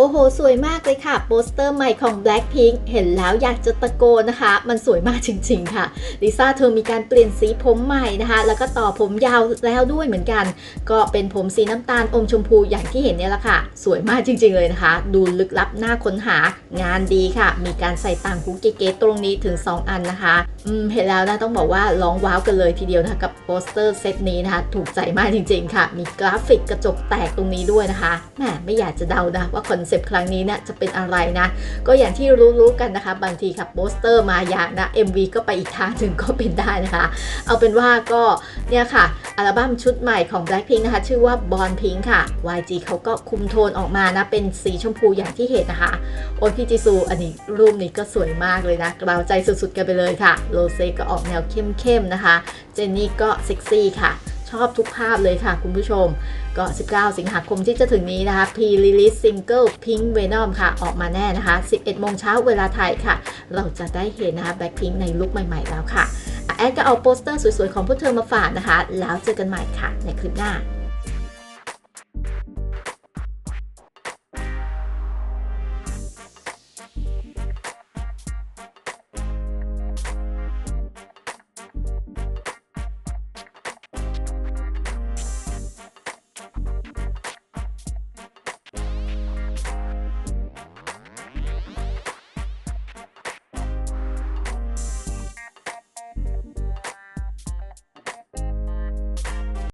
โอ้โห สวยมากเลยค่ะ โปสเตอร์ใหม่ของ Blackpink เห็นแล้วอยากจะตะโกนนะคะ มันสวยมากจริงๆค่ะลิซ่าเธอมีการเปลี่ยนสีผมใหม่นะคะ แล้วก็ต่อผมยาวแล้วด้วยเหมือนกัน ก็เป็นผมสีน้ำตาลอมชมพูอย่างที่เห็นเนี่ยแหละค่ะ สวยมากจริงๆเลยนะคะ ดูลึกลับน่าค้นหางานดีค่ะ มีการใส่ต่างหูเก๋ๆตรงนี้ถึง 2 อันนะคะอืมเห็นแล้วนะต้องบอกว่าร้องว้าวกันเลยทีเดียวนะคะกับโปสเตอร์เซตนี้นะคะถูกใจมากจริงๆค่ะ มีกราฟิกกระจกแตกตรงนี้ด้วยนะคะแหมไม่อยากจะเดานะว่าคอนเซปต์ครั้งนี้เนี่ยจะเป็นอะไรนะ ก็อย่างที่รู้ๆกันนะคะ บางทีค่ะโปสเตอร์มาอย่างนะ MV ก็ไปอีกทางหนึ่งก็เป็นได้นะคะ เอาเป็นว่าก็เนี่ยค่ะ อัลบั้มชุดใหม่ของ Blackpink นะคะ ชื่อว่า Born Pink ค่ะ YG เขาก็คุมโทนออกมานะ เป็นสีชมพูอย่างที่เห็นนะคะ โอนพี่จิซูอันนี้รูปนี้ก็สวยมากเลยนะกราวใจสุดๆกันไปเลยค่ะโรเซก็ออกแนวเข้มๆนะคะ เจนนี่ก็เซ็กซี่ค่ะ ชอบทุกภาพเลยค่ะคุณผู้ชม ก็ 19 สิงหาคมที่จะถึงนี้นะคะ P-Release Single Pink Venom ค่ะ ออกมาแน่นะคะ 11 โมงเช้าเวลาไทยค่ะ เราจะได้เห็นนะคะ Blackpink ในลุคใหม่ๆแล้วค่ะ แอดก็เอาโปสเตอร์สวยๆ ของพวกเธอมาฝากนะคะ แล้วเจอกันใหม่ค่ะ ในคลิปหน้า